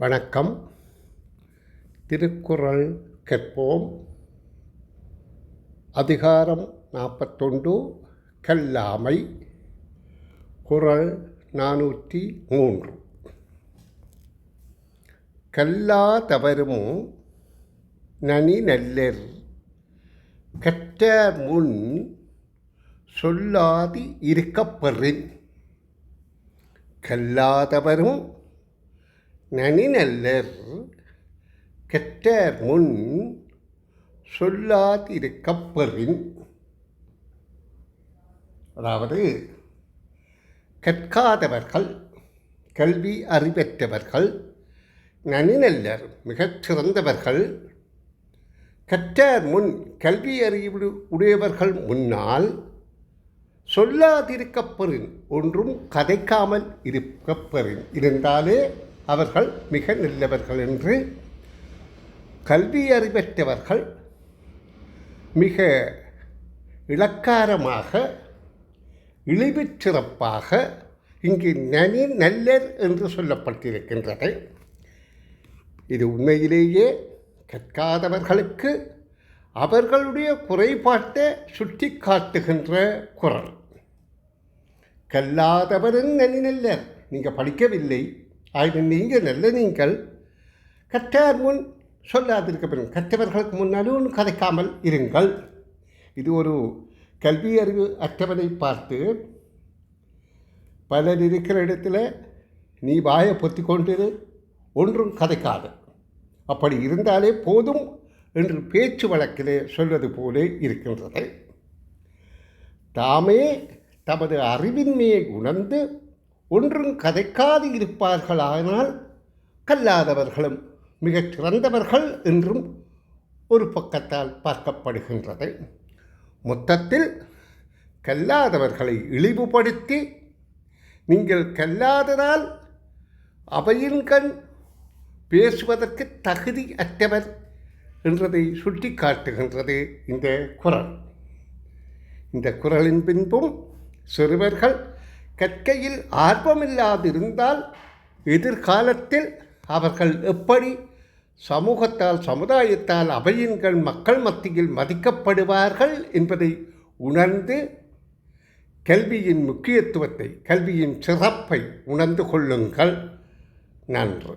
வணக்கம். திருக்குறள் கற்போம் அதிகாரம் நாற்பத்தொண்டு கல்லாமை. குறள் நானூற்றி மூன்று. கல்லா தவறும் நனி நல்லர் கற்ற முன் சொல்லாது இருக்கப்பெறின் கல்லாதவரும் நனிநல்லர் கெட்டார் முன் சொல்லாதிருக்கப்பெறின் அதாவது கற்காதவர்கள் கல்வி அறிவற்றவர்கள் நனிநல்லர் மிகச் சிறந்தவர்கள் கற்றார் முன் கல்வி அறிவு உடையவர்கள் முன்னால் சொல்லாதிருக்கப்பெறின் ஒன்றும் கதைக்காமல் இருக்கப்பெறின் இருந்தாலே அவர்கள் மிக நல்லவர்கள் என்று. கல்வி அறிவற்றவர்கள் மிக இலக்காரமாக இழிவுச் சிறப்பாக இங்கு நனி நல்லர் என்று சொல்லப்பட்டிருக்கின்றது இது உண்மையிலேயே கற்காதவர்களுக்கு அவர்களுடைய குறைபாட்டை சுட்டி காட்டுகின்ற குரல். கல்லாதவரும் நனி நல்லர். நீங்கள் படிக்கவில்லை. ஆயினும் நீங்கள் நல்ல நீங்கள். கற்றார் முன் சொல்லாதிருக்க பெறும். கற்றவர்களுக்கு முன்னாலும் ஒன்று கதைக்காமல் இருங்கள். இது ஒரு கல்வி அறிவு அற்றவனை பார்த்து பலர் இருக்கிற இடத்துல நீ வாயை பொத்தி கொண்டிரு ஒன்றும் கதைக்காது. அப்படி இருந்தாலே போதும் என்று பேச்சு வழக்கிலே சொல்வது போலே இருக்கின்றது. தாமே தமது அறிவின்மையை உணர்ந்து ஒன்றும் கதைக்காது இருப்பார்களானால் கல்லாதவர்களும் மிகச் சிறந்தவர்கள் என்றும் ஒரு பக்கத்தால் பார்க்கப்படுகின்றது. மொத்தத்தில் கல்லாதவர்களை இழிவுபடுத்தி நீங்கள் கல்லாததால் அவையின் கண் பேசுவதற்கு தகுதி அற்றவர் என்றதை சுட்டி காட்டுகின்றது இந்த குரல். இந்த குரலின் பின்பும் சிறுவர்கள் கற்கையில் ஆர்வமில்லாதிருந்தால் எதிர்காலத்தில் அவர்கள் எப்படி சமூகத்தால் சமுதாயத்தால் அவையின்கள் மக்கள் மத்தியில் மதிக்கப்படுவார்கள் என்பதை உணர்ந்து கல்வியின் முக்கியத்துவத்தை கல்வியின் சிறப்பை உணர்ந்து கொள்ளுங்கள். நன்று.